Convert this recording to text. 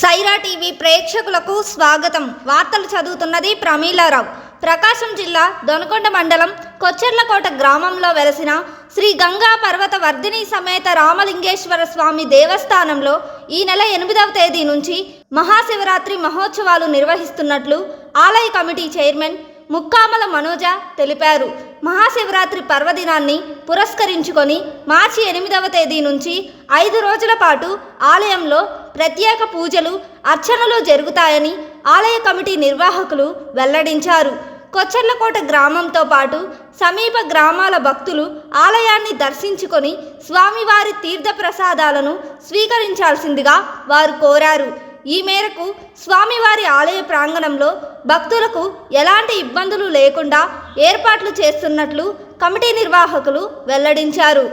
Sye Raa TV ప్రేక్షకులకు స్వాగతం. వార్తలు చదువుతున్నది ప్రమీలారావు. ప్రకాశం జిల్లా దొనకొండ మండలం కొచ్చెర్లకోట గ్రామంలో వెలసిన శ్రీ గంగా పర్వత వర్ధిని సమేత రామలింగేశ్వర స్వామి దేవస్థానంలో ఈ నెల ఎనిమిదవ తేదీ నుంచి మహాశివరాత్రి మహోత్సవాలు నిర్వహిస్తున్నట్లు ఆలయ కమిటీ చైర్మన్ ముక్కామల మనోజ తెలిపారు. మహాశివరాత్రి పర్వదినాన్ని పురస్కరించుకొని మార్చి ఎనిమిదవ తేదీ నుంచి ఐదు రోజుల పాటు ఆలయంలో ప్రత్యేక పూజలు అర్చనలు జరుగుతాయని ఆలయ కమిటీ నిర్వాహకులు వెల్లడించారు. కొచ్చర్లకోట గ్రామంతో పాటు సమీప గ్రామాల భక్తులు ఆలయాన్ని దర్శించుకొని స్వామివారి తీర్థ ప్రసాదాలను స్వీకరించాల్సిందిగా వారు కోరారు. ఈ మేరకు స్వామివారి ఆలయ ప్రాంగణంలో భక్తులకు ఎలాంటి ఇబ్బందులు లేకుండా ఏర్పాట్లు చేస్తున్నట్లు కమిటీ నిర్వాహకులు వెల్లడించారు.